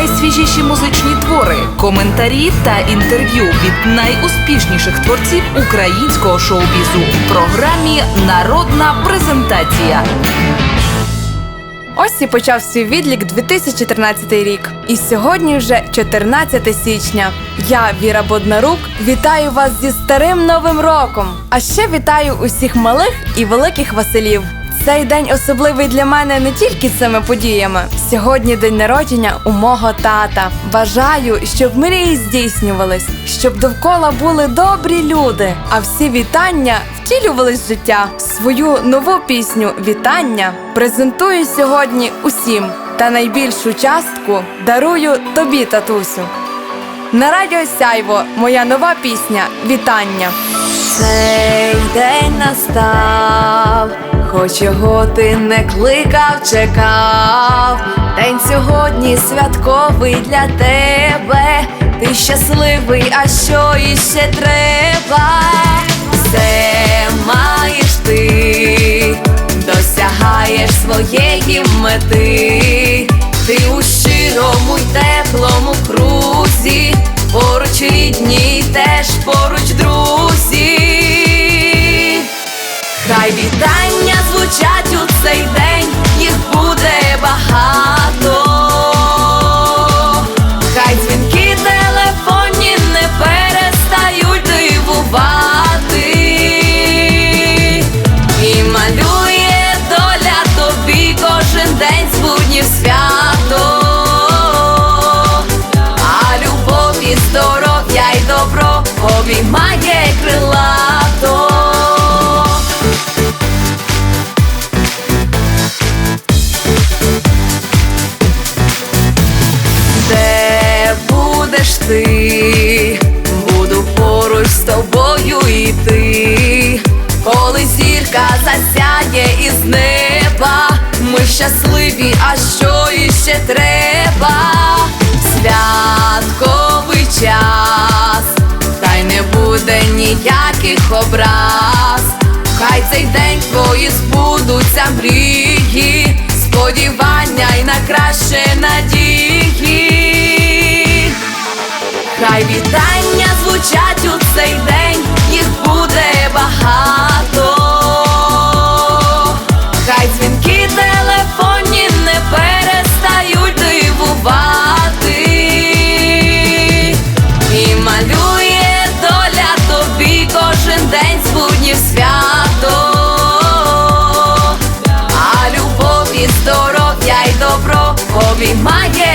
найсвіжіші музичні твори, коментарі та інтерв'ю від найуспішніших творців українського шоу-бізу в програмі Народна презентація. Ось і почав свій відлік 2013 рік. І сьогодні вже 14 січня. Я, Віра Боднарук, вітаю вас зі старим новим роком. А ще вітаю усіх малих і великих Василів. Цей день особливий для мене не тільки цими подіями. Сьогодні день народження у мого тата. Бажаю, щоб мрії здійснювались, щоб довкола були добрі люди, а всі вітання втілювались в життя. Свою нову пісню Вітання презентую сьогодні усім. Та найбільшу частку дарую тобі, татусю. На радіо Сяйво моя нова пісня Вітання. Цей день настав, хоч його ти не кликав, чекав. День сьогодні святковий для тебе. Ти щасливий, а що іще треба? Все маєш ти, досягаєш своєї мети. Ти у щирому й теплому крузі, поруч рідні, теж поруч будеш буду поруч з тобою йти, коли зірка засяє із неба, ми щасливі, а що іще треба? Святковий час, та й не буде ніяких образ. Хай цей день твої збудуться мрії, сподівання й на краще надії. Хай вітання звучать у цей день, їх буде багато. Хай дзвінки телефонні не перестають дивувати. І малює доля тобі кожен день з буднів свято. А любов і здоров'я й добро обіймає